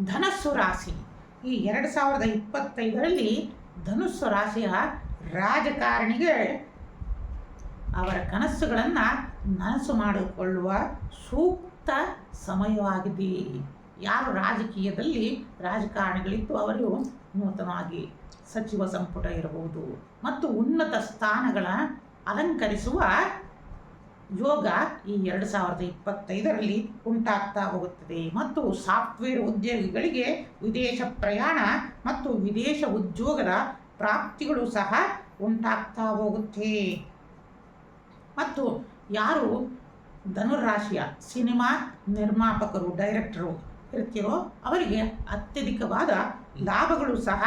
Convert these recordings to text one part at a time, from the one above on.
ಧನಸ್ಸು ರಾಶಿ. ಈ ಎರಡು ಸಾವಿರದ ಇಪ್ಪತ್ತೈದರಲ್ಲಿ ಧನುಸ್ಸು ರಾಶಿಯ ರಾಜಕಾರಣಿಗೆ ಅವರ ಕನಸುಗಳನ್ನು ನನಸು ಮಾಡಿಕೊಳ್ಳುವ ಸೂಕ್ತ ಸಮಯವಾಗಿದೆ. ಯಾರು ರಾಜಕೀಯದಲ್ಲಿ ರಾಜಕಾರಣಿಗಳಿದ್ದು ಅವರು ನೂತನವಾಗಿ ಸಚಿವ ಸಂಪುಟ ಇರಬಹುದು. ಮತ್ತು ಉನ್ನತ ಸ್ಥಾನಗಳ ಅಲಂಕರಿಸುವ ಯೋಗ ಈ ಎರಡು ಸಾವಿರದ ಇಪ್ಪತ್ತೈದರಲ್ಲಿ ಉಂಟಾಗ್ತಾ ಹೋಗುತ್ತದೆ. ಮತ್ತು ಸಾಫ್ಟ್ವೇರ್ ಉದ್ಯೋಗಿಗಳಿಗೆ ವಿದೇಶ ಪ್ರಯಾಣ ಮತ್ತು ವಿದೇಶ ಉದ್ಯೋಗದ ಪ್ರಾಪ್ತಿಗಳು ಸಹ ಉಂಟಾಗ್ತಾ ಹೋಗುತ್ತೆ. ಮತ್ತು ಯಾರು ಧನುರಾಶಿಯ ಸಿನಿಮಾ ನಿರ್ಮಾಪಕರು, ಡೈರೆಕ್ಟರು ಇರ್ತೀರೋ ಅವರಿಗೆ ಅತ್ಯಧಿಕವಾದ ಲಾಭಗಳು ಸಹ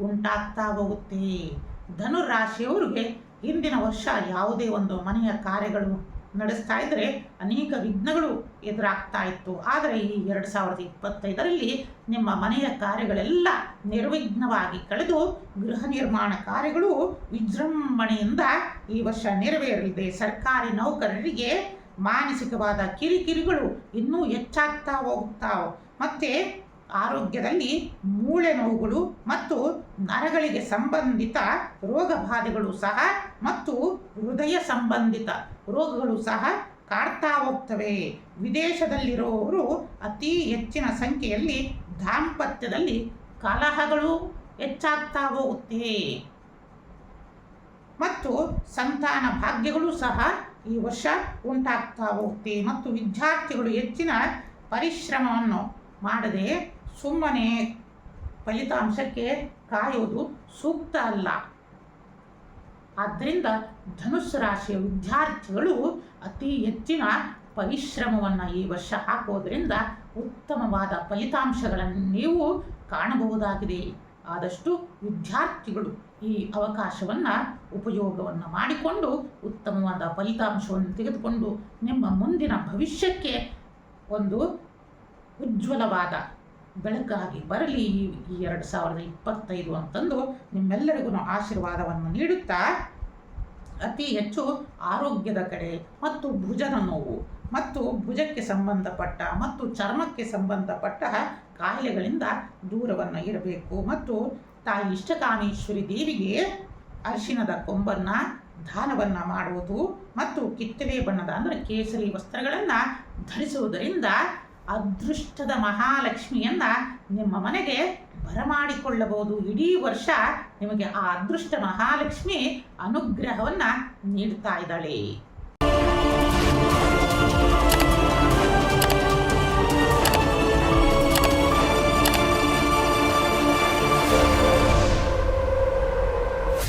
ಉಂಟಾಗ್ತಾ ಹೋಗುತ್ತೆ. ಧನುರಾಶಿಯವರಿಗೆ ಹಿಂದಿನ ವರ್ಷ ಯಾವುದೇ ಒಂದು ಮನೆಯ ಕಾರ್ಯಗಳು ನಡೆಸ್ತಾ ಇದ್ದರೆ ಅನೇಕ ವಿಘ್ನಗಳು ಎದುರಾಗ್ತಾ ಇತ್ತು. ಆದರೆ ಈ ಎರಡು ಸಾವಿರದ ಇಪ್ಪತ್ತೈದರಲ್ಲಿ ನಿಮ್ಮ ಮನೆಯ ಕಾರ್ಯಗಳೆಲ್ಲ ನಿರ್ವಿಘ್ನವಾಗಿ ಕಳೆದು ಗೃಹ ನಿರ್ಮಾಣ ಕಾರ್ಯಗಳು ವಿಜೃಂಭಣೆಯಿಂದ ಈ ವರ್ಷ ನೆರವೇರಲಿದೆ. ಸರ್ಕಾರಿ ನೌಕರರಿಗೆ ಮಾನಸಿಕವಾದ ಕಿರಿಕಿರಿಗಳು ಇನ್ನೂ ಹೆಚ್ಚಾಗ್ತಾ ಹೋಗ್ತಾವೆ ಮತ್ತು ಆರೋಗ್ಯದಲ್ಲಿ ಮೂಳೆ ನೋವುಗಳು ಮತ್ತು ನರಗಳಿಗೆ ಸಂಬಂಧಿತ ರೋಗ ಬಾಧೆಗಳು ಸಹ ಮತ್ತು ಹೃದಯ ಸಂಬಂಧಿತ ರೋಗಗಳು ಸಹ ಕಾಡ್ತಾ ಹೋಗ್ತವೆ. ವಿದೇಶದಲ್ಲಿರುವವರು ಅತಿ ಹೆಚ್ಚಿನ ಸಂಖ್ಯೆಯಲ್ಲಿ ದಾಂಪತ್ಯದಲ್ಲಿ ಕಲಹಗಳು ಹೆಚ್ಚಾಗ್ತಾ ಹೋಗುತ್ತೆ. ಮತ್ತು ಸಂತಾನ ಭಾಗ್ಯಗಳು ಸಹ ಈ ವರ್ಷ ಉಂಟಾಗ್ತಾ ಹೋಗುತ್ತೆ. ಮತ್ತು ವಿದ್ಯಾರ್ಥಿಗಳು ಹೆಚ್ಚಿನ ಪರಿಶ್ರಮವನ್ನು ಮಾಡದೆ ಸುಮ್ಮನೆ ಫಲಿತಾಂಶಕ್ಕೆ ಕಾಯೋದು ಸೂಕ್ತ ಅಲ್ಲ. ಆದ್ದರಿಂದ ಧನುಸ್ಸು ರಾಶಿಯ ವಿದ್ಯಾರ್ಥಿಗಳು ಅತಿ ಹೆಚ್ಚಿನ ಪರಿಶ್ರಮವನ್ನು ಈ ವರ್ಷ ಹಾಕೋದ್ರಿಂದ ಉತ್ತಮವಾದ ಫಲಿತಾಂಶಗಳನ್ನು ನೀವು ಕಾಣಬಹುದಾಗಿದೆ. ಆದಷ್ಟು ವಿದ್ಯಾರ್ಥಿಗಳು ಈ ಅವಕಾಶವನ್ನು, ಉಪಯೋಗವನ್ನು ಮಾಡಿಕೊಂಡು ಉತ್ತಮವಾದ ಫಲಿತಾಂಶವನ್ನು ತೆಗೆದುಕೊಂಡು ನಿಮ್ಮ ಮುಂದಿನ ಭವಿಷ್ಯಕ್ಕೆ ಒಂದು ಉಜ್ವಲವಾದ ಬೆಳಕಾಗಿ ಬರಲಿ ಈ ಎರಡು ಸಾವಿರದ ಇಪ್ಪತ್ತೈದು ಅಂತಂದು ನಿಮ್ಮೆಲ್ಲರಿಗೂ ಆಶೀರ್ವಾದವನ್ನು ನೀಡುತ್ತಾ ಅತಿ ಹೆಚ್ಚು ಆರೋಗ್ಯದ ಕಡೆ ಮತ್ತು ಭುಜದ ನೋವು ಮತ್ತು ಭುಜಕ್ಕೆ ಸಂಬಂಧಪಟ್ಟ ಮತ್ತು ಚರ್ಮಕ್ಕೆ ಸಂಬಂಧಪಟ್ಟ ಕಾಯಿಲೆಗಳಿಂದ ದೂರವನ್ನು ಇರಬೇಕು. ಮತ್ತು ತಾಯಿ ಇಷ್ಟಕಾಮೇಶ್ವರಿ ದೇವಿಗೆ ಅರಿಶಿನದ ಕೊಂಬನ್ನು ದಾನವನ್ನು ಮಾಡುವುದು ಮತ್ತು ಕಿತ್ತಳೆ ಬಣ್ಣದ ಅಂದರೆ ಕೇಸರಿ ವಸ್ತ್ರಗಳನ್ನು ಧರಿಸುವುದರಿಂದ ಅದೃಷ್ಟದ ಮಹಾಲಕ್ಷ್ಮಿಯನ್ನ ನಿಮ್ಮ ಮನೆಗೆ ಬರಮಾಡಿಕೊಳ್ಳಬಹುದು. ಇಡೀ ವರ್ಷ ನಿಮಗೆ ಆ ಅದೃಷ್ಟ ಮಹಾಲಕ್ಷ್ಮಿ ಅನುಗ್ರಹವನ್ನು ನೀಡ್ತಾ ಇದ್ದಾಳೆ.